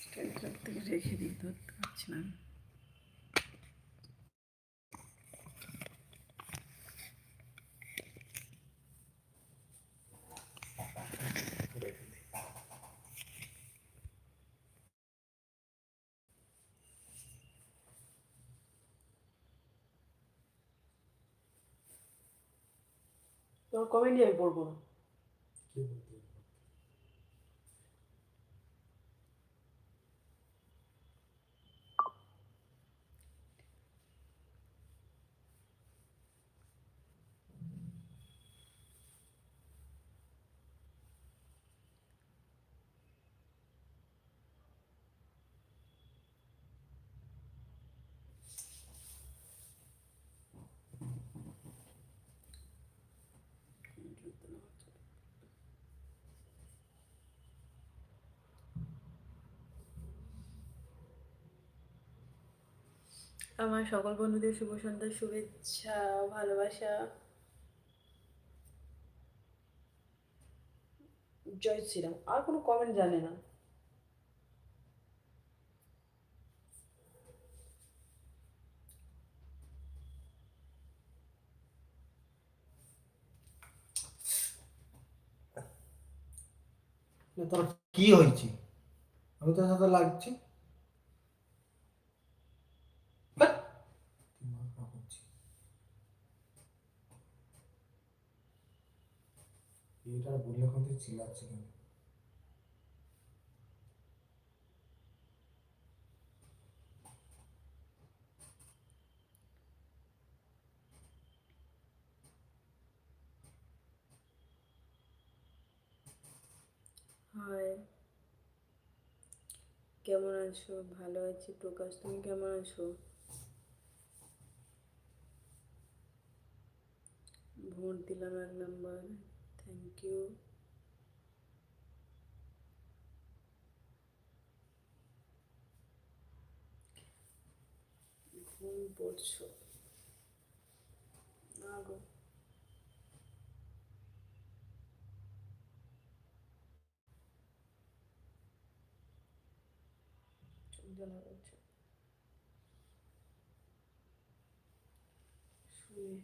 স্টেটলার থেকে রেখে দিয়ে ধরতে পারছি না তোমার কমেন্টই আমি পড়ব? না আমার সকল বন্ধুদের শুভ সন্ধ্যার শুভেচ্ছা, ভালোবাসা। জয় শ্রীরাম। আর কোনো কমেন্ট জানে না। তোর কি হয়েছে? আমি তোর সাথে লাগছি বাট! দিমাগ খারাপ হচ্ছে। এটা বললে চিল্লাচ্ছি কেন? কেমন আছো? ভালো আছি প্রকাশ, তুমি কেমন আছো? ভোট দিলাম এক নাম্বার থ্যাংক ইউ ঘুম পড়ছো না গো চোখ জ্বালা করছে শুনে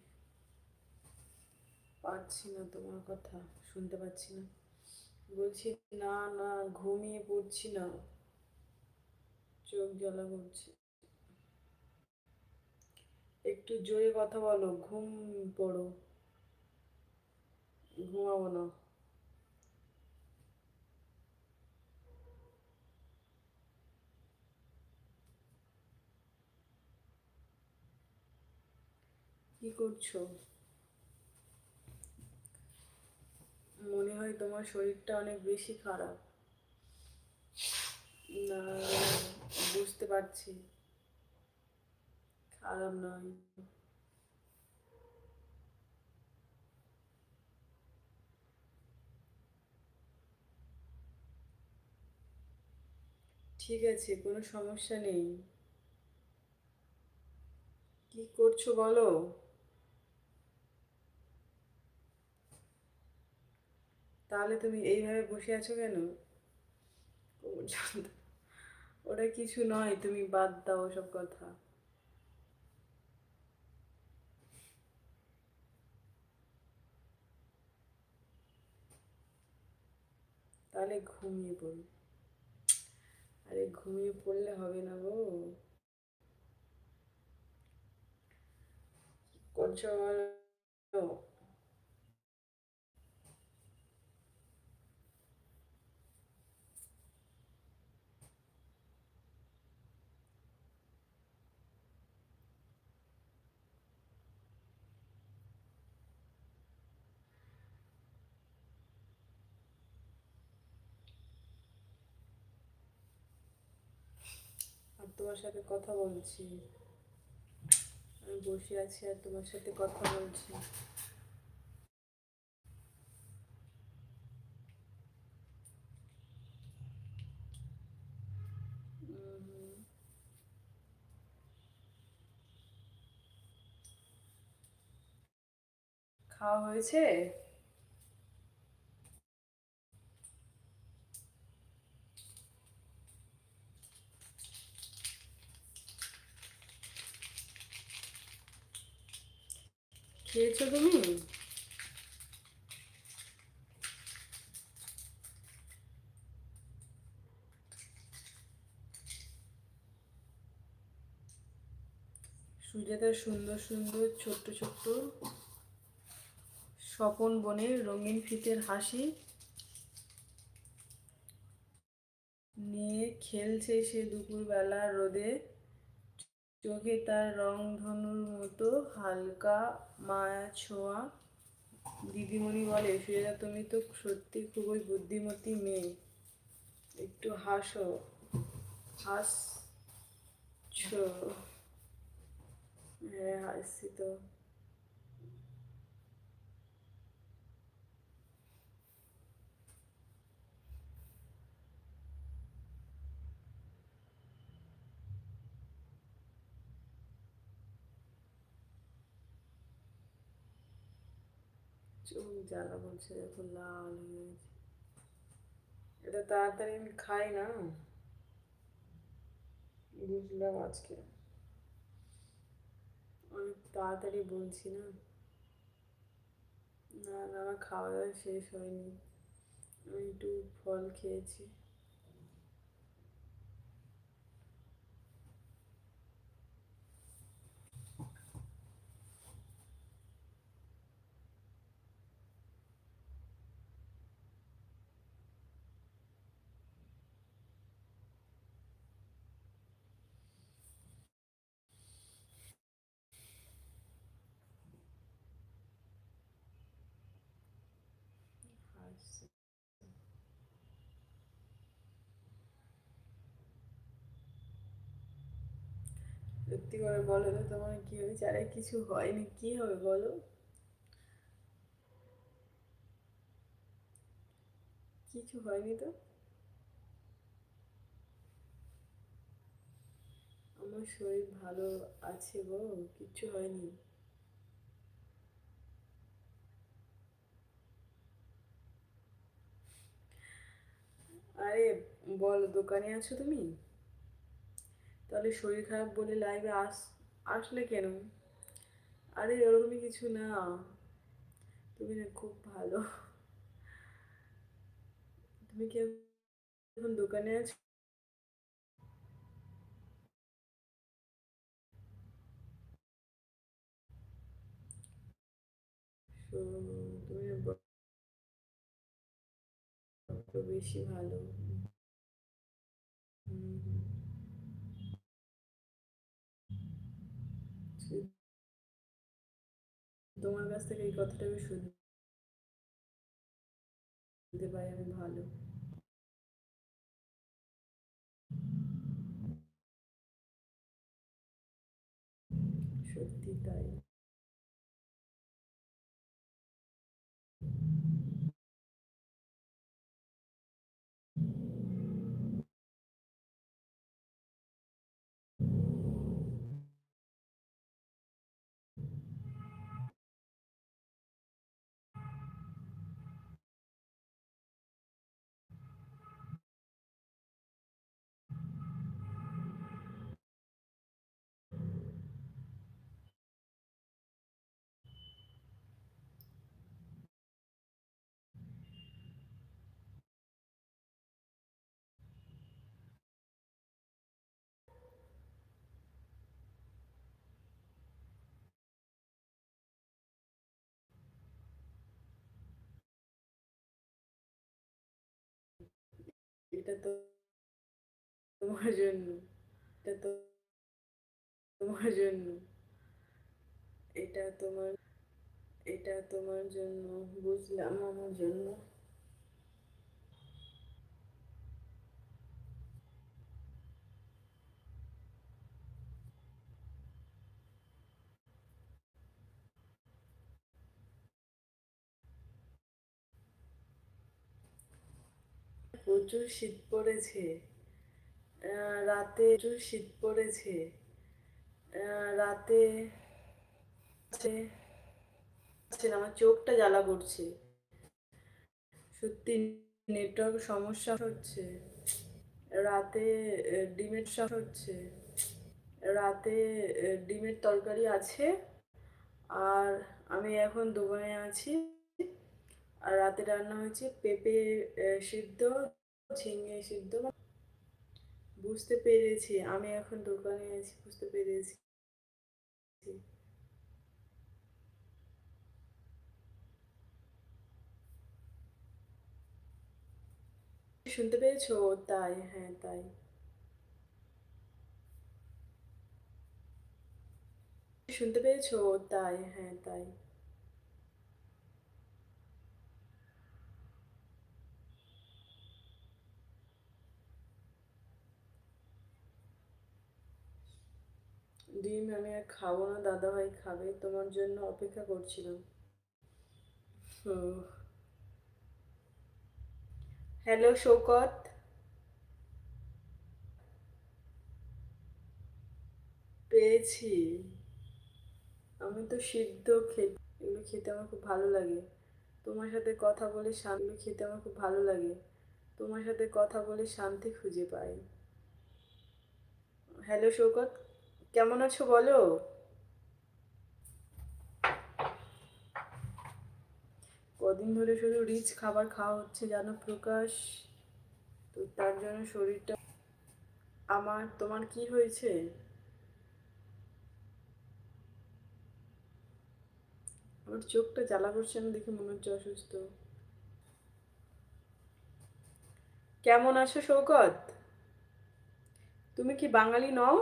পাচ্ছি না তোমার কথা, শুনতে পাচ্ছি না। বলছি, না না, ঘুমিয়ে পড়ছি না। চোখ জ্বালা করছে। একটু জোরে কথা বলো, ঘুম পড়ো। ঘুমাবো না। কি করছ মনে হয় তোমার শরীরটা অনেক বেশি খারাপ। না, বুঝতে পারছি। খারাপ নয়। ঠিক আছে, কোনো সমস্যা নেই। কি করছ বলো? তাহলে তুমি এইভাবে বসে আছো কেন? ওটা কিছু নয়, তুমি বাদ দাও ওসব কথা। তাহলে ঘুমিয়ে পড়ো। আরে ঘুমিয়ে পড়লে হবে না গো। করছ তোমার সাথে কথা বলছি। আমি বসে আছি আর তোমার সাথে কথা বলছি। খাওয়া হয়েছে? খেয়েছো তুমি? সুজাতার সুন্দর সুন্দর ছোট্ট ছোট্ট স্বপন বনের রঙিন ফিতের হাসি নিয়ে খেলছে সে দুপুরবেলা রোদে। চোখে তার রং ধনুর মতো হালকা মায়া ছোঁয়া। দিদিমণি বলে, সুজাতা, তুমি তো সত্যি খুবই বুদ্ধিমতী মেয়ে। একটু হাসো। হাস হ্যাঁ হাসছি তো। চোখ জ্বালা বলছে দেখো লাল হয়ে এটা তাড়াতাড়ি আমি খাই না। বুঝলাম আজকে। অনেক তাড়াতাড়ি বলছি না। না না, আমার খাওয়া দাওয়া শেষ হয়নি। আমি একটু ফল খেয়েছি। সত্যি করে বলো তো, তোমার কি হয়েছে আরে কিছু হয়নি, কি হবে বলো? কিছু হয়নি তো? আমার শরীর ভালো আছে গো কিচ্ছু হয়নি। আরে বলো, দোকানে আছো তুমি? তাহলে শরীর খারাপ বলে লাইভে আস, আসলে কেন? আরে ওরকমই কিছু না। তুমি না খুব ভালো। তুমি কি এখন দোকানে আছো? তো বেশি ভালো। তোমার কাছ থেকে এই কথাটা আমি শুনতে পাই আমি ভালো। সত্যি তাই। এটা তো তোমার জন্য, এটা তো তোমার জন্য, এটা তোমার এটা তোমার জন্য, বুঝলাম আমার জন্য। প্রচুর শীত পড়েছে। রাতে প্রচুর শীত পড়েছে। রাতে আমার চোখটা জ্বালা করছে। সত্যি নেটওয়ার্ক সমস্যা হচ্ছে। রাতে ডিমের শাক হচ্ছে। রাতে ডিমের তরকারি আছে। আর আমি এখন দোকানে আছি। আর রাতে রান্না হয়েছে পেঁপে সিদ্ধ সিদ্ধ বুঝতে পেরেছি, আমি এখন দোকানে আছি, বুঝতে পেরেছি। শুনতে পেয়েছ? তাই হ্যাঁ তাই। শুনতে পেয়েছ? তাই হ্যাঁ তাই। ডিম আমি আর খাব না দাদা ভাই খাবে, তোমার জন্য অপেক্ষা করছিলাম। হ্যালো শৌকত পেয়েছি। আমি তো সিদ্ধ খেতে, এগুলো খেতে আমার খুব ভালো লাগে। তোমার সাথে কথা বলে শান্তি খেতে আমার খুব ভালো লাগে। তোমার সাথে কথা বলে শান্তি খুঁজে পাই। হ্যালো শৌকত কেমন আছো বলো? কদিন ধরে শুধু রিচ খাবার খাওয়া হচ্ছে, জানো প্রকাশ? তো তার জন্য শরীরটা আমার, তোমার কি হয়েছে? আমার চোখটা জ্বালা করছে না দেখে মনে হচ্ছে অসুস্থ। কেমন আছো শৌকত? তুমি কি বাঙালি নও?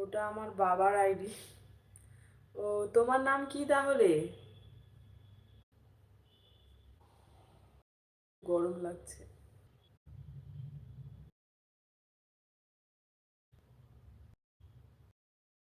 ওটা আমার বাবার আইডি। ও তোমার নাম কি তাহলে? গরম লাগছে।